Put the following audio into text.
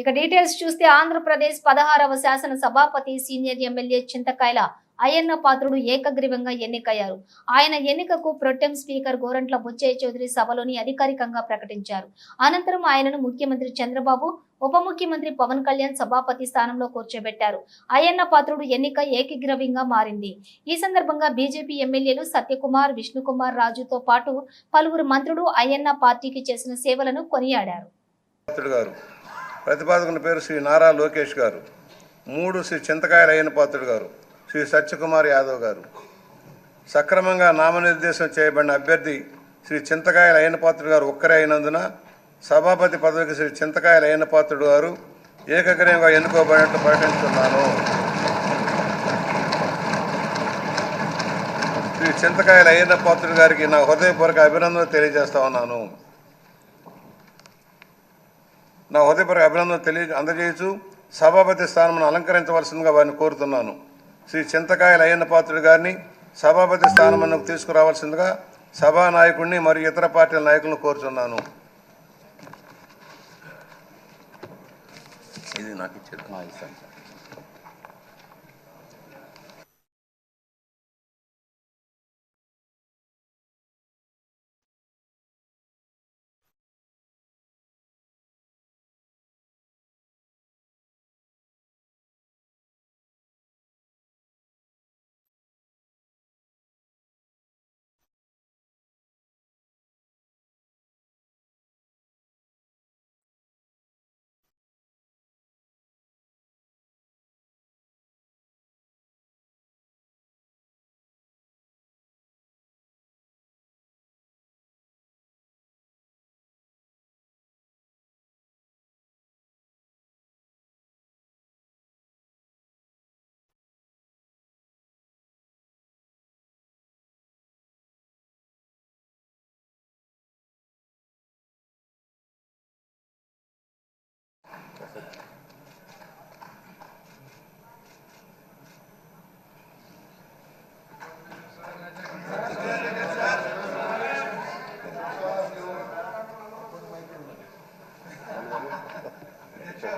ఇక డీటెయిల్స్ చూస్తే ఆంధ్రప్రదేశ్ పదహారవ శాసన సభాపతి సీనియర్ ఎమ్మెల్యే చింతకాయల అయ్యన్న పాత్రుడు ఏకగ్రీవంగా ఎన్నికయ్యారు. ఆయన ఎన్నికకు ప్రొటెం స్పీకర్ గోరంట్ల బుచ్చయ్య చౌదరి సభలోని అధికారికంగా ప్రకటించారు. అనంతరం ఆయనను ముఖ్యమంత్రి చంద్రబాబు ఉప ముఖ్యమంత్రి పవన్ కళ్యాణ్ సభాపతి స్థానంలో కూర్చోబెట్టారు. అయ్యన్న పాత్రుడు ఎన్నిక ఏకగ్రవ్యంగా మారింది. ఈ సందర్భంగా బీజేపీ ఎమ్మెల్యేలు సత్యకుమార్ విష్ణుకుమార్ రాజుతో పాటు పలువురు మంత్రులు అయ్యన్న పార్టీకి చేసిన సేవలను కొనియాడారు. ప్రతిపాదకుని పేరు శ్రీ నారా లోకేష్ గారు. మూడు శ్రీ చింతకాయల అయ్యన పాత్రుడు గారు. శ్రీ సత్యకుమార్ యాదవ్ గారు. సక్రమంగా నామనిర్దేశం చేయబడిన అభ్యర్థి శ్రీ చింతకాయల అయ్యన పాత్రుడు గారు ఒక్కరే అయినందున సభాపతి పదవికి శ్రీ చింతకాయల అయ్యన పాత్రుడు గారు ఏకగ్రయంగా ఎన్నుకోబడినట్లు ప్రకటిస్తున్నాను. శ్రీ చింతకాయల అయ్యన్న పాత్రుడు గారికి నా హృదయపూర్వక అభినందనలు తెలియజేస్తా ఉన్నాను. నా హృదయపూర్వక అభినందనలు తెలియ అందజేయచ్చు సభాపతి స్థానం అలంకరించవలసిందిగా వారిని కోరుతున్నాను. శ్రీ చింతకాయల అయ్యన్న పాత్రుడు గారిని సభాపతి స్థానమునకు తీసుకురావాల్సిందిగా సభా నాయకుడిని మరియు ఇతర పార్టీల నాయకులను కోరుతున్నాను ఇది నాకు ఇచ్చేది.